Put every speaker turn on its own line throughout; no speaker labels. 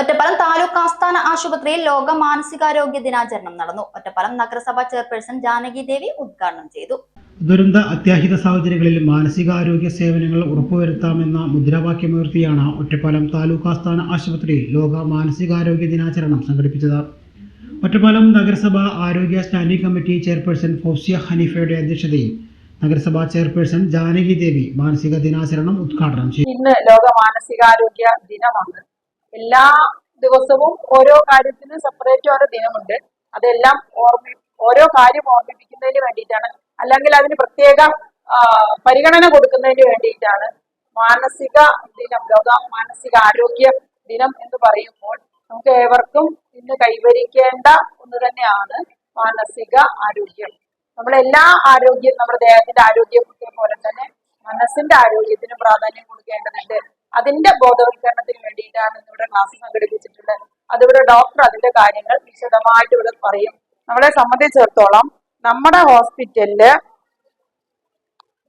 ഒറ്റപ്പാലം താലൂക്ക് ആസ്ഥാന ആശുപത്രിയിൽ ലോക മാനസികാരോഗ്യ ദിനാചരണം നടന്നു. ഒറ്റപ്പാലം നഗരസഭ ചെയർപേഴ്സൺ ജാനകി ദേവി ഉദ്ഘാടനം ചെയ്തു.
ദുരന്ത അത്യാഹിത സാഹചര്യങ്ങളിൽ മാനസികാരോഗ്യ സേവനങ്ങൾ ഉറപ്പുവരുത്താമെന്ന മുദ്രാവാക്യമുയർത്തിയാണ് ഒറ്റപ്പാലം താലൂക്ക് ആസ്ഥാന ആശുപത്രിയിൽ ലോക മാനസികാരോഗ്യ ദിനാചരണം സംഘടിപ്പിച്ചത്. ഒറ്റപ്പാലം നഗരസഭ ആരോഗ്യ സ്റ്റാൻഡിംഗ് കമ്മിറ്റി ചെയർപേഴ്സൺ ഫോസിയ ഹനീഫയുടെ അധ്യക്ഷതയിൽ നഗരസഭാ ചെയർപേഴ്സൺ ജാനകി ദേവി മാനസിക ദിനാചരണം ഉദ്ഘാടനം ചെയ്തു.
ഇന്ന് ലോക മാനസികാരോഗ്യ ദിനമാണ്. എല്ലാ ദിവസവും ഓരോ കാര്യത്തിനും സെപ്പറേറ്റ് ഓരോ ദിനമുണ്ട്. അതെല്ലാം ഓർമ്മ ഓരോ കാര്യം ഓർമ്മിപ്പിക്കുന്നതിന് വേണ്ടിയിട്ടാണ്. അല്ലെങ്കിൽ അതിന് പ്രത്യേക പരിഗണന കൊടുക്കുന്നതിന് വേണ്ടിയിട്ടാണ്. മാനസിക ദിനം ലോക മാനസിക ആരോഗ്യ ദിനം എന്ന് പറയുമ്പോൾ നമുക്ക് ഏവർക്കും ഇന്ന് കൈവരിക്കേണ്ട ഒന്ന് തന്നെയാണ് മാനസിക ആരോഗ്യം. നമ്മളെല്ലാ ആരോഗ്യം നമ്മുടെ ദേഹത്തിന്റെ ആരോഗ്യത്തെ പോലെ തന്നെ മനസ്സിന്റെ ആരോഗ്യത്തിന് പ്രാധാന്യം കൊടുക്കേണ്ടതുണ്ട്. അതിന്റെ ബോധവൽക്കരണത്തിന് വേണ്ടിയിട്ടാണ് ഇന്നിവിടെ ക്ലാസ് സംഘടിപ്പിച്ചിട്ടുള്ളത്. അതിവിടെ ഡോക്ടർ അതിന്റെ കാര്യങ്ങൾ വിശദമായിട്ട് ഇവിടെ പറയും. നമ്മളെ സംബന്ധിച്ചിടത്തോളം നമ്മുടെ ഹോസ്പിറ്റലിൽ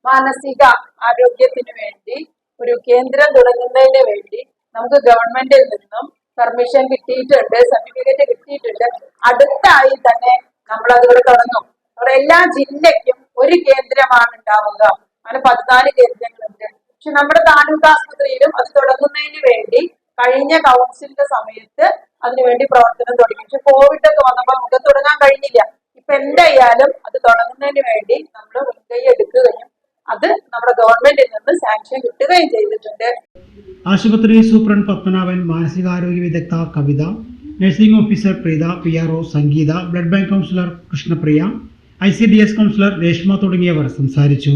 മാനസിക ആരോഗ്യത്തിന് വേണ്ടി ഒരു കേന്ദ്രം തുടങ്ങുന്നതിന് വേണ്ടി നമുക്ക് ഗവൺമെന്റിൽ നിന്നും പെർമിഷൻ കിട്ടിയിട്ടുണ്ട് സർട്ടിഫിക്കറ്റ് കിട്ടിയിട്ടുണ്ട്. അടുത്തായി തന്നെ നമ്മൾ അതിവിടെ തുടങ്ങും. അവിടെ എല്ലാ ജില്ലയ്ക്കും ഒരു കേന്ദ്രമാണ് ഉണ്ടാവുക. അങ്ങനെ പതിനാല് കേന്ദ്രങ്ങളുണ്ട് പക്ഷെ നമ്മുടെ താലൂക്ക് ആസ്പത്രിയിലും അത് തുടങ്ങുന്നതിന് വേണ്ടി കഴിഞ്ഞ കൗൺസിലിന്റെ സമയത്ത് അതിനുവേണ്ടി പ്രവർത്തനം തുടങ്ങി. പക്ഷെ കോവിഡ് ഒക്കെ വന്നപ്പോൾ നമുക്ക് തുടങ്ങാൻ കഴിഞ്ഞില്ല. ഇപ്പൊ എന്തായാലും അത് തുടങ്ങുന്നതിന് വേണ്ടി നമ്മൾ മുൻകൈ എടുക്കുകയും അത് നമ്മുടെ ഗവൺമെന്റിൽ നിന്ന് സാങ്ഷൻ കിട്ടുകയും ചെയ്തിട്ടുണ്ട്.
ആശുപത്രി സൂപ്രണ്ട് പത്മനാഭൻ മാനസികാരോഗ്യ വിദഗ്ധ Kavitha nursing officer Preetha P R O Sangeetha blood bank counsellor Krishnapriya I C D S counsellor Reshma തുടങ്ങിയവർ സംസാരിച്ചു.